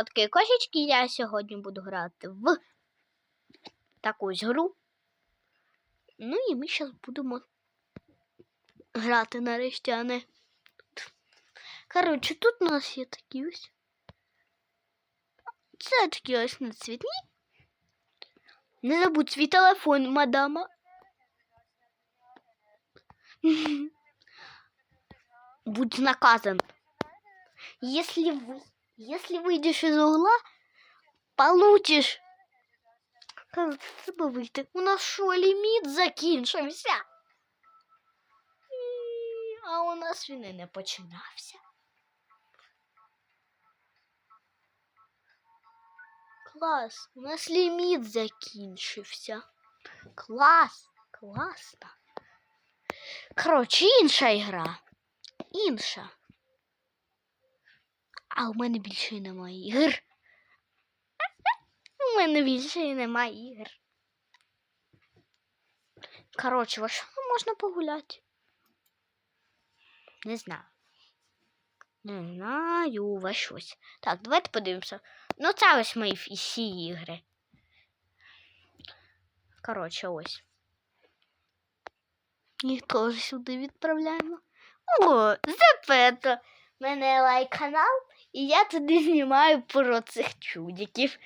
Отки кошечки, я сьогодні буду грати в таку ось гру. Ну і ми зараз будемо грати нарешті, а не. Коротше, тут у нас є такі ось. Це такі ось нацвітні. Не забудь свій телефон, мадама. Будь наказан. Если вы, если выйдешь из угла, получишь. Треба вийти? У нас що, ліміт закінчився? А у нас він не починався. Клас, у нас ліміт закінчився. Клас, класно. Коротше, інша ігра. Інша. А у мене більше немає ігр. У мене більше немає ігр. Коротше, во що можна погуляти? Не знаю. Не знаю, во щось. Так, давайте подивимося. Ну, це ось мої всі ігри. Коротше, ось. Їх теж сюди відправляємо. О, запето. У мене лайк канал, і я туди знімаю про цих чудиків.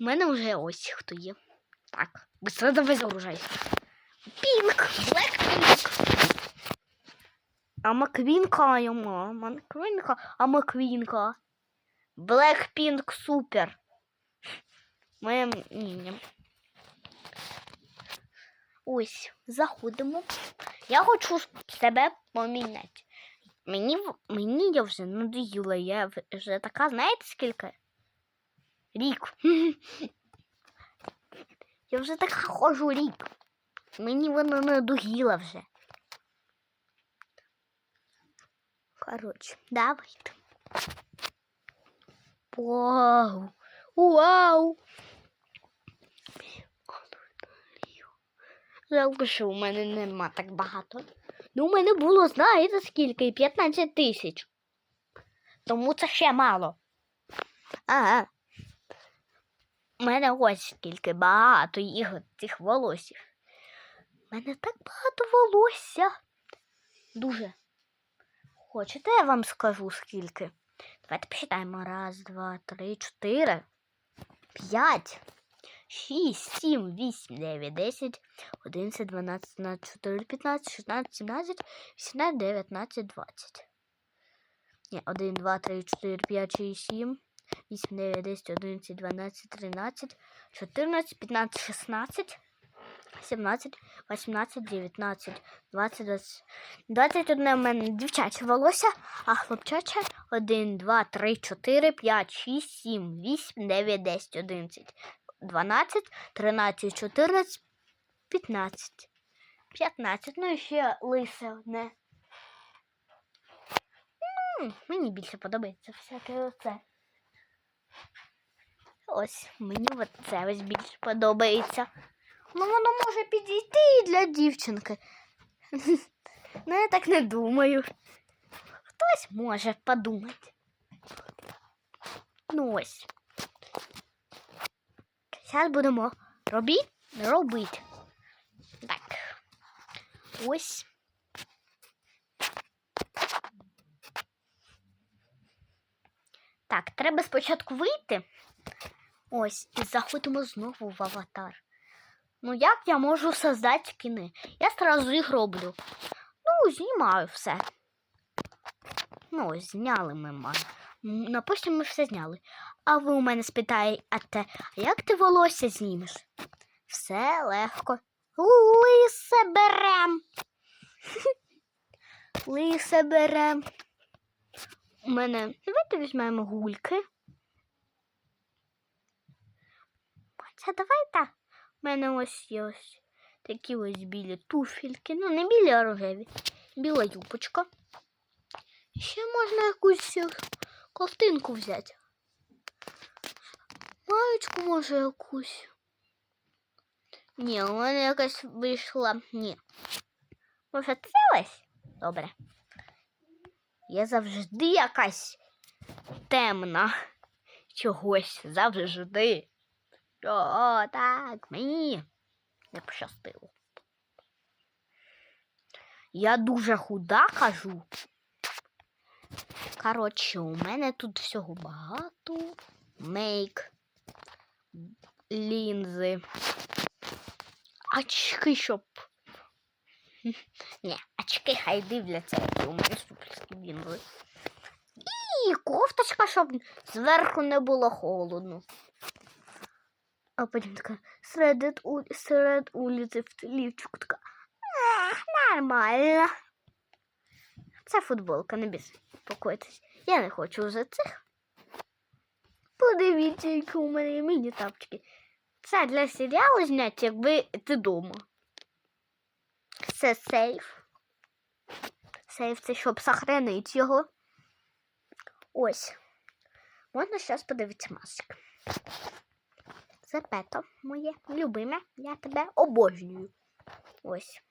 У мене вже ось хто є. Так, быстро давай загружайся. Пінк, Блек Пінк. А Маквінка, йома, Маквінка, а Маквінка. Блек Пінк супер. Моє ні. Ось, заходимо. Я хочу себе поміняти. Мені, мені я вже надоїла, я вже така, знаєте скільки? Рік. Я вже така ходжу рік. Мені вона надоїла вже. Коротше, давайте. Вау! Вау! Жалко, що у мене нема так багато. Ну, у мене було, знаєте, скільки? 15 тисяч. Тому це ще мало. Ага. У мене ось скільки багато їх цих волосів. У мене так багато волосся. Дуже. Хочете, я вам скажу скільки? Давайте посчитаємо. Раз, два, три, чотири, п'ять, шість, сім, вісім, дев'ять, десять, одинадцять, дванадцять, тринадцять, чотири, п'ятнадцять, шістнадцять, сімнадцять, вісімнадцять, дев'ятнадцять, двадцять. Ні, один, два, три, чотири, п'ять, шість, сім, вісім, дев'ять, десять, одинадцять, дванадцять, тринадцять, чотирнадцять, п'ятнадцять, шістнадцять, сімнадцять, вісімнадцять, дев'ятнадцять, двадцять, двадцять. 21 в мене дівчаче волосся, а хлопчаче 1, 2, 3, 4, 5, 6, 7, 8, 9, 10, 11, 12, 13, 14, 15. 15. Ну і ще лисе одне. М, Мені більше подобається всяке оце. Ось, мені оце ось більше подобається. Ну, воно може підійти і для дівчинки. Ну, я так не думаю. Хтось може подумати. Ну ось. Зараз будемо робити, робити. Так. Ось. Так, треба спочатку вийти. Ось, і заходимо знову в аватар. Ну, як я можу создати скини? Я сразу їх роблю. Ну, знімаю все. Ну, ось, зняли ми ма. М, Допустимо, ми все зняли. А ви у мене спитаєте, а як ти волосся знімеш? Все легко. Лисе берем. Лисе берем. У мене. Давайте візьмемо гульки. Це давайте. У мене ось є ось такі ось білі туфельки. Ну, не білі, а рожеві. Біла юбочка. Ще можна якусь ковтинку взяти. Маєчку може якусь. Ні, у мене якась вийшла. Ні. Може, це ось? Добре. Є завжди якась темна. Чогось завжди. О, так, мені не пощастило. Я дуже худа кажу. Коротше, у мене тут всього багато. Мейк, лінзи. Очки, щоб. Ні, очки хай дивляться, які у мене суперські лінзи. І кофточка, щоб зверху не було холодно. А потім така серед, у... серед вулиці в лівчику така. Нормально. Це футболка, не безпокойтесь. Я не хочу за цих. Подивіться, які у мене міні тапчики. Це для серіалу зняття, якби ти дома. Це сейф. Сейф це щоб сохранити його. Ось. Можна зараз подивитися масик. Це пето моє любиме. Я тебе обожнюю. Ось.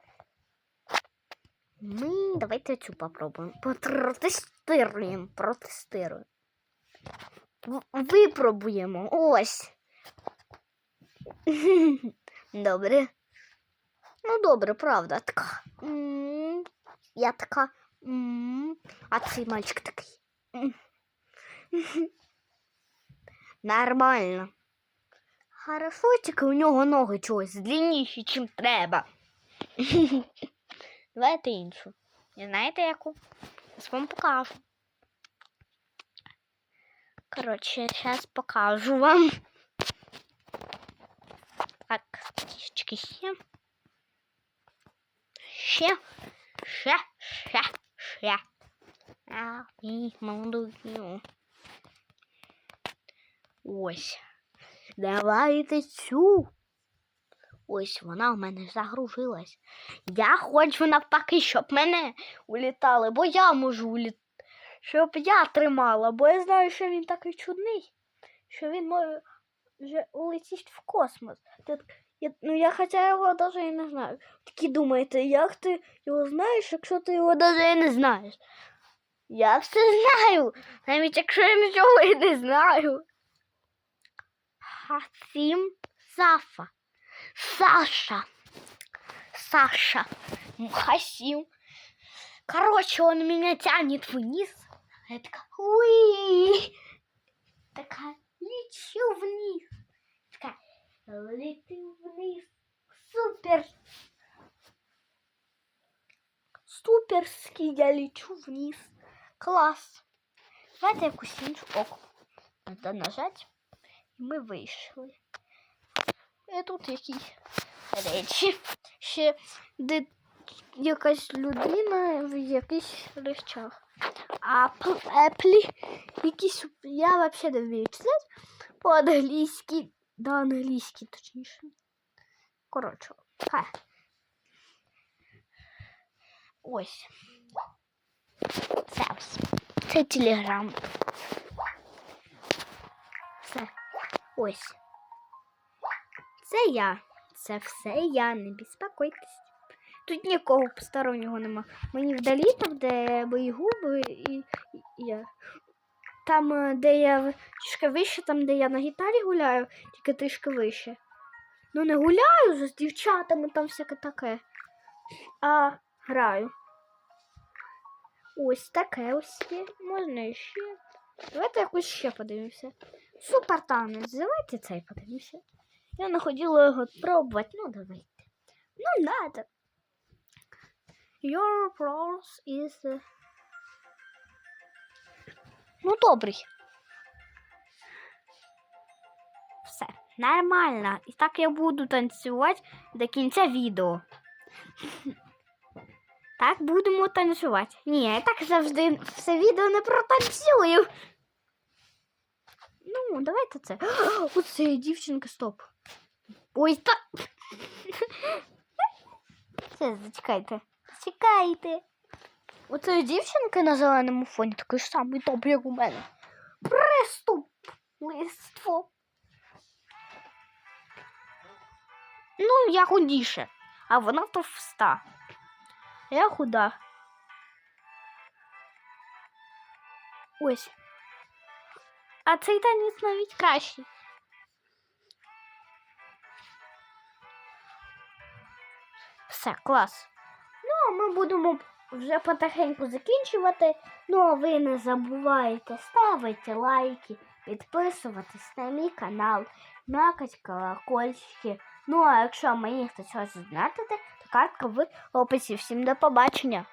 Ми давайте цю попробуємо. Протестируємо. Протестируємо. Випробуємо. Ось. Добре. Ну, добре, правда. Така. Я така. А цей мальчик такий. Нормально. Хорошо, тільки у нього ноги чогось длинніші, чим треба. Давайте іншу. І знаєте яку? Зараз вам покажу. Коротше, зараз покажу вам. Так, трішечки ще. Ще. Ще, ще, ще. А, і молодую. Ось. Давайте цю. Ось вона в мене загрузилась. Я хочу навпаки, щоб мене улітали, бо я можу улітати. Щоб я тримала, бо я знаю, що він такий чудний, що він може вже улетіти в космос. Я, ну я хоча його навіть і не знаю. Такі думаєте, як ти його знаєш, якщо ти його навіть і не знаєш? Я все знаю, навіть якщо я нічого і не знаю. Хасім Сафа. Саша. Саша. Ну, Хасим. Короче, он меня тянет вниз. Я такая, уи. Такая, лечу вниз. Такая, лети вниз. Супер. Суперский я лечу вниз. Класс. Давайте якусь іншу оку. Надо нажать. І ми вийшли. І тут якісь речі. Ще де якась людина в якихось речах. А еплі якісь. Я взагалі не вмію читати по-англійськи. Да, англійськи, точніше. Коротше, хай. Ось. Це ось. Це телеграм. Це. Ось. Це я. Це все я, не безпокойтесь. Тут нікого постороннього нема. Мені вдалі там, де мої губи і, я. Там, е, де я трішки вище, там, де я на гітарі гуляю, тільки трішки вище. Ну, не гуляю з дівчатами, там всяке таке. А граю. Ось таке ось є. Можна ще. Давайте якось ще подивимося. Супер танець. Давайте цей подивимося. Я не хотіла його пробувати. Ну, давайте. Ну, надо. Your pros is... uh, Ну, добрий. Все, нормально. І так я буду танцювати до кінця відео. Так будемо танцювати. Ні, я так завжди все відео не протанцюю. Ну, давайте це. Оце дівчинка, стоп. Ой, та. Це зачекайте. Зачекайте. Оце дівчинка на зеленому фоні такий ж самий топ, як у мене. Преступництво. Ну, я худіше, а вона товста. Я худа. Ось. А цей танець навіть кращий. Все, клас. Ну, а ми будемо вже потихеньку закінчувати. Ну, а ви не забувайте ставити лайки, підписуватись на мій канал, м'якать колокольчики. Ну, а якщо мені хтось хоче знати, то картка в описі. Всім до побачення!